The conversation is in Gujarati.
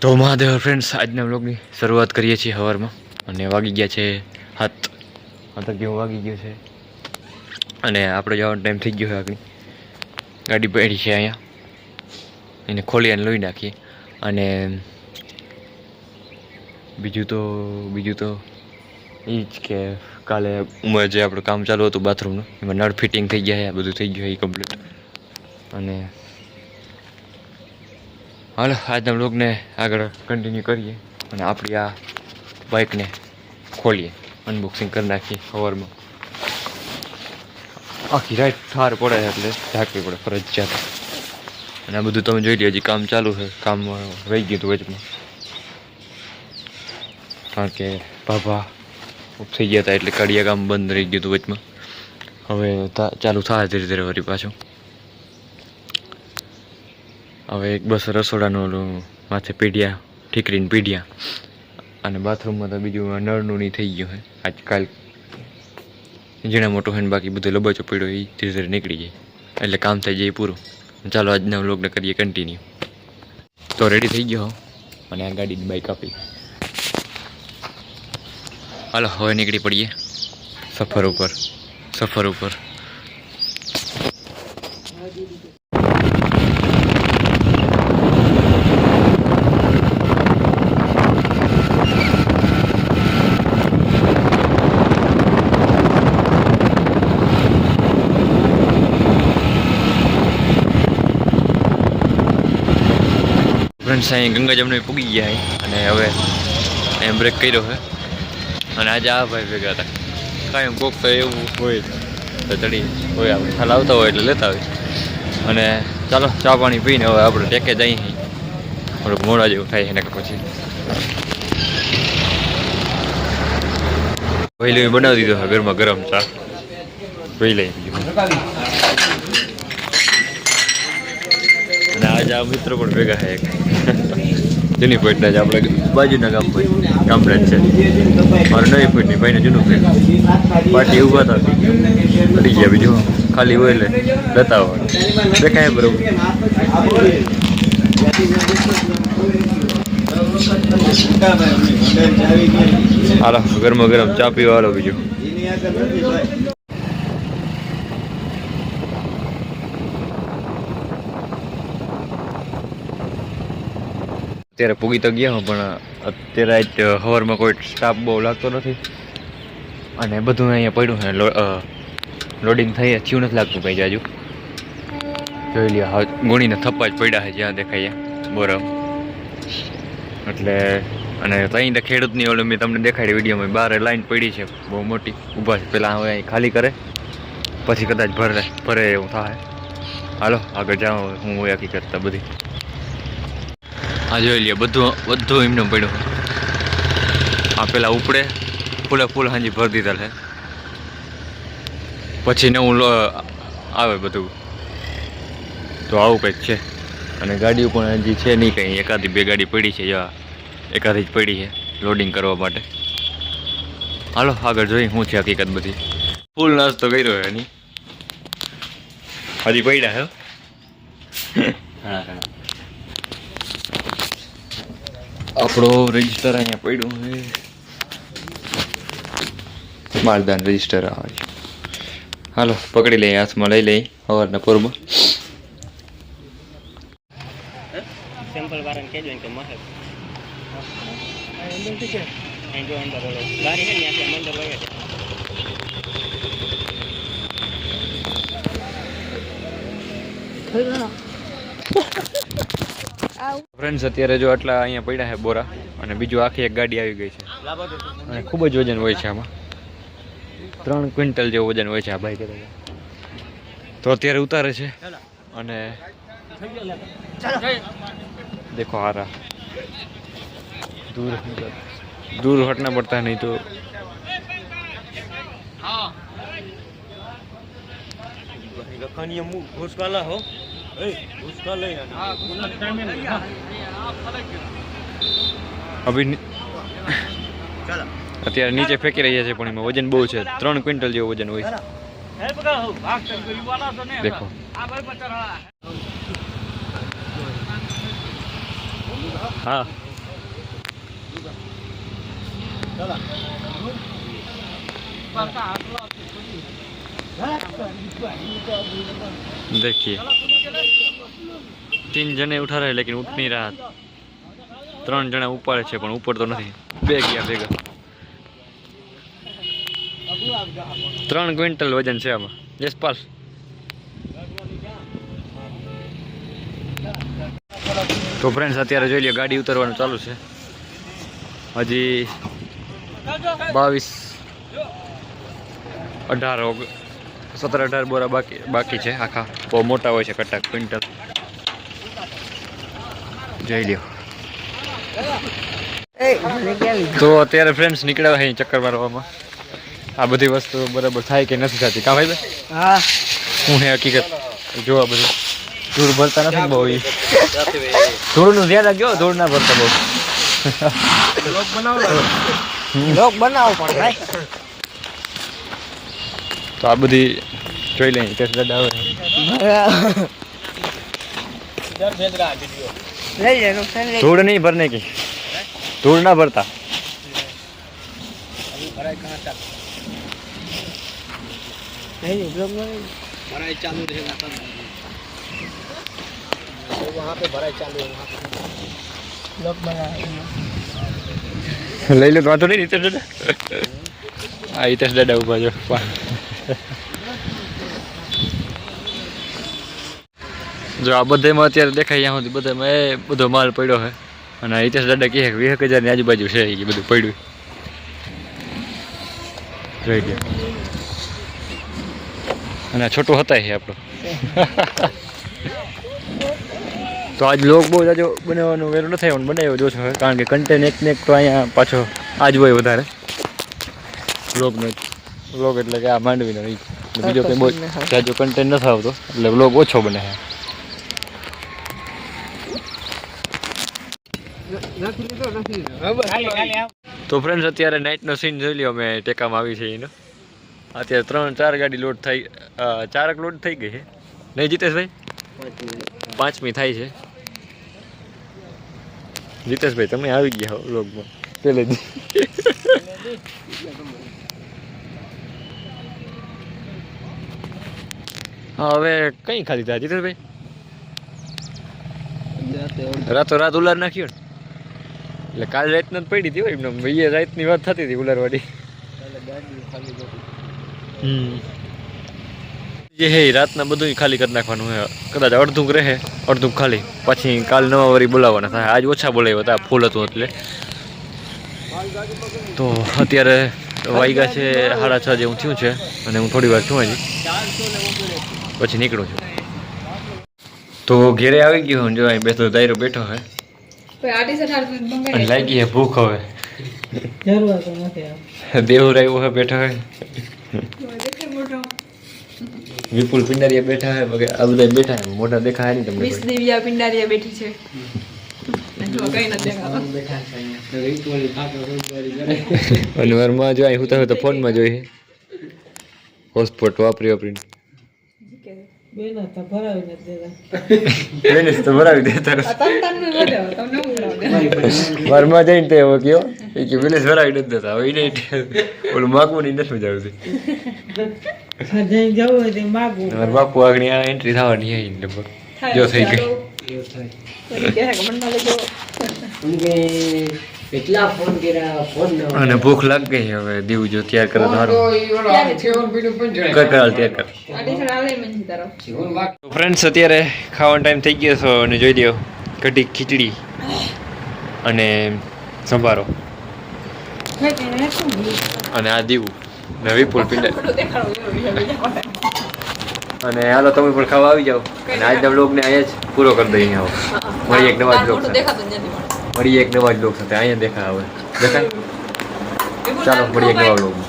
તો મહાદેવ ફ્રેન્ડ્સ આજના બ્લોગની શરૂઆત કરીએ છીએ હવારમાં. અને વાગી ગયા છે હાથ હાથ જેવું વાગી ગયું છે? અને આપણે જવાનો ટાઈમ થઈ ગયો છે આગળ. ગાડી પડી છે અહીંયા. એને ખોલી અને લોહી નાખીએ. અને બીજું તો બીજું તો એ જ કે કાલે ઉંમર જે આપણું કામ ચાલુ હતું બાથરૂમનું એમાં નળ ફિટિંગ થઈ ગયા છે, બધું થઈ ગયું એ કમ્પ્લીટ અને હાલો, આજના બ્લોગને આગળ કન્ટિન્યુ કરીએ અને આપણી આ બાઇકને ખોલીએ. અનબોક્સિંગ કરી નાખીએ સવારમાં આખી રાઈટ ઠાર પડે એટલે ઢાંકવી પડે ફરજિયાત. અને આ બધું તમે જોઈ લો હજી કામ ચાલુ છે. કામ રહી ગયું હતું વચમાં. કારણ કે બાબા થઈ ગયા હતા એટલે કડિયા કામ બંધ રહી ગયું હતું વચમાં. હવે ચાલુ થાય ધીરે ધીરે વળી પાછું. હવે એક બસ રસોડાનું ઓલું માથે પીઢિયા, ઠીકરીને પીડિયા અને બાથરૂમમાં તો બીજું નળનું નહીં થઈ ગયું હે. આજકાલ જીણા મોટો હોય ને બાકી બધો લબાચો પડ્યો એ ધીરે ધીરે નીકળી જાય. એટલે કામ થઈ જાય પૂરું. ચાલો આજના વ્લોગને કરીએ કન્ટિન્યુ તો રેડી થઈ ગયો અને આ ગાડીની બાઇક આપી. હાલો, હવે નીકળી પડીએ. સફર ઉપર. સફર ઉપર. ફ્રેન્ડ્સ અહીં ગંગા જમણે પૂગી ગયા અને હવે એમ બ્રેક કર્યો છે. અને આજે આ ભાઈ ભેગા હતા. કાંઈ કોક તો એવું હોય તો ચડી હોય આપણે. ખ્યાલ આવતા હોય એટલે લેતા હોય. અને ચાલો ચા પાણી પીને હવે આપણે ટેકે અહીં. થોડુંક મોડા જેવું થાય એને પછી. પહેલી બનાવી દીધો છે ગરમા ચા. પી આજે આ મિત્ર પણ ભેગા છે જૂની પોઈન્ટના જ આપણે બાજુના ગામ પોઈન્ટ ગામડા જ છે. મારું નવી પોઈન્ટની ભાઈને જૂનું પેટ પાર્ટી ઊભા હતા. પડી ગયા બીજું. ખાલી હોય એટલે લેતા હોય દેખાય બરોબર. હાલો, ગરમા ગરમ ચા પીવા બીજું. અત્યારે પૂગી તો ગયા પણ અત્યારે જ હવરમાં કોઈ સ્ટાફ બહુ લાગતો નથી. અને બધું અહીંયા પડ્યું છે લોડિંગ થઈ થયું નથી લાગતું કંઈ જાજુ. જોઈ લે હા, ગુણીને થપ્પા જ પડ્યા છે, જ્યાં દેખાય બરાબર. એટલે, અને ત્યાં તો ખેડૂતની ઓલું મેં તમને દેખાડી વિડીયોમાં બહાર લાઈન પડી છે, બહુ મોટી. ઊભા છે પહેલાં હવે અહીં ખાલી કરે, પછી કદાચ ભરે ભરે એવું થાય. હાલો, આગળ જાઓ, હું હકીકત બધી. આ જોઈ લઈએ બધું બધું એમને પડ્યું. આ પેલા ઉપડે, ફૂલે ફૂલ હાંજી ભરી દીધા છે પછી નવું આવે બધું. તો આવું કંઈક છે. અને ગાડીઓ પણ હજી છે નહીં કંઈ. એકાદી બે ગાડી પડી છે, યા. એકાદી જ પડી છે લોડિંગ કરવા માટે. હાલો, આગળ જોઈ શું છે હકીકત બધી. ફૂલ નાસ્તો કર્યો એની. હજી પડ્યા હા હા. આપણો રજિસ્ટર અહીંયા પડ્યું છે. માલદાન રજિસ્ટર આવે છે. હાલો પકડી લઈએ હાથમાં લઈ લઈ સવારના પૂર્વમાં સેમ્પલ વાળાને કહેજો કે જો અંદર છે ને. ફ્રેન્ડ્સ અત્યારે જો આટલા અહીંયા પડ્યા છે બોરા, અને બીજું આખી એક ગાડી આવી ગઈ છે. અને ખૂબ જ વજન હોય છે આમાં. ત્રણ ક્વિન્ટલ જેવું વજન હોય છે આ બાઈક તો અત્યારે ઉતારે છે. અને દેખો હારા દૂર દૂર હટના પડતા નહીં તો મું ઘૂસકાલા હો. અભી અત્યારે નીચે ફેંકી રહ્યા છે પણ એમાં વજન બહુ છે ત્રણ ક્વિન્ટલ જેવું વજન હોય દેખો હા ચાલો देखिए तीन जने उठा रहे लेकिन उठ नहीं रहा ત્રણ જણા ઉપાડે છે પણ ઉપડતો નથી બે ગયા ભેગા ત્રણ ક્વિન્ટલ વજન છે આમાં યશપાલ તો ફ્રેન્ડ્સ અત્યારે જોઈ લ્યો ગાડી ઉતરવાનું ચાલુ છે હજી બાવીસ અઢાર ઓગ- સત્તર અઢાર બોરા બાકી બાકી છે આખા. બહુ મોટા હોય છે કટ્ટા ક્વિન્ટલ. જોઈ લ્યો. તો અત્યારે ફ્રેન્ડ્સ નીકળ્યા છે ચક્કર મારવામાં. આ બધી વસ્તુ બરાબર થાય કે નથી થતી. કા ભાઈ હા. હું હે હકીકત? જોવા બધું. ધૂળ ભરતા નથી બહુ એ ધૂળનું ધ્યાન રાખજો ધૂળ ના ભરતા બહુ. લોક બનાવો પણ ભાઈ. તો આ બધી જોઈ લઈએ કે દાદા આવે લઈ લે નુકસાન લઈ ધૂળ નહીં ભરને की ધૂળ ના ભરતા લઈ લે બ્લોક માં भराई चालू रहेगा तब तो वहाँ पे भराई चालू है वहाँ पे બ્લોક બનાવો લઈ લો તો વાંધો નહીં હિતેશ દાદા હા હિતેશ દાદા ઉભા જો આ બધામાં અત્યારે દેખાય ત્યાં સુધી બધામાં એ બધો માલ પડ્યો છે. અને હિતેશ દાદા કહે કે વીસ હજારની આજુબાજુ છે એ બધું પડ્યું. જોઈ લો અને છોટું હતા એ આપણો. તો આજ લોક બહુ જાજો બનાવવાનું વેલું નથી આવ્યું, બનાવ્યો જો છો કારણ કે કન્ટેન્ટ એક ને એક તો અહીંયા પાછો આજ હોય વધારે. બ્લોગનો બ્લોગ એટલે કે આ માંડવીનો ઈ. બીજો કંઈ બહુ જાજો કન્ટેન્ટ નથી આવતો એટલે બ્લોગ ઓછો બને છે. તો ફ્રેન્ડ્સ અત્યારે નાઇટનો સીન જોઈ લ્યો અમે ટેકામાં આવી છે એનો. અત્યારે ત્રણ ચાર ગાડી લોડ થઈ ચારક લોડ થઈ ગઈ છે. નહીં જીતેશભાઈ? પાંચમી થાય છે. જીતેશભાઈ તમે આવી ગયા હો વ્લોગમાં પહેલેથી. હવે કઈ ખાધી તા જીતેશભાઈ? રાતો રાત ઉલાર નાખ્યો ને. એટલે કાલ રાતના જ પડી હતી એમને ભાઈએ રાતની વાત થતી હતી ઉલારવાડી જે હે રાતના બધું ખાલી કરી નાખવાનું હે. કદાચ અડધું રહે અડધું ખાલી. પછી કાલ નવા વરી બોલાવવાના થાય. આજ ઓછા બોલાવ્યા હતા, ફૂલ હતું એટલે. તો અત્યારે વાગ્યા છે સાડા છ જેવું થયું છે અને હું થોડી વાર છું હજી પછી નીકળું છું. તો ઘેરે આવી ગયો હું જો અહીં બેસતો દાયરો બેઠો હે કોઈ આર્ટિસ્ટ આર્ટિસ્ટ અને મંગાવી લાગી હે ભૂખ હવે. જરૂર તો નથી દેવું આવ્યો હે બેઠો હે દેખાય મોટો વિપુલ પિંડારિયા બેઠા હે વગેરે આ બધા બેઠા હે મોટા દેખાય નહીં તમને વિસ કોઈ. દેવિયા પિંડારિયા બેઠી છે. જો કઈ નથી દેખાતો. અને વારમાં જો અહીં હુતા હોય તો ફોનમાં જોઈ હોસ્પોટ વાપરી વાપરીને બેન ભરાવી દેતા તો ભરાવી દેતા તમ હું વારમાં જઈને તે હવે કયો? એ કે ભરાવી નથી દેતા હવે એને ઓલું માગવું નહીં નથી મજા આવતી માગવું બાપુ આગળ એન્ટ્રી થવાની હે જો થઈ ગઈ. અને ભૂખ લાગ ગઈ હવે દીવું જો તૈયાર કરે તો ફ્રેન્ડ્સ અત્યારે ખાવાનો ટાઈમ થઈ ગયો છો અને જોઈ લ્યો કઢી ખીચડી અને સંભારો. અને આ દીવું નવી વિપુલ પિંડા ખોટું દેખાડો એવો બીજા બીજા કોને અને હાલો તમે પણ ખાવા આવી જાઓ. અને આજના બ્લોગને અહીંયા જ પૂરો કરી દઈએ આવો મળીએ એક નવા બ્લોગ સાથે. દેખાતું જ નથી મને. મળી એક નવા બ્લોગ સાથે. અહીંયા દેખા આવે દેખાય? ચાલો મળીએ એક નવા બ્લોગમાં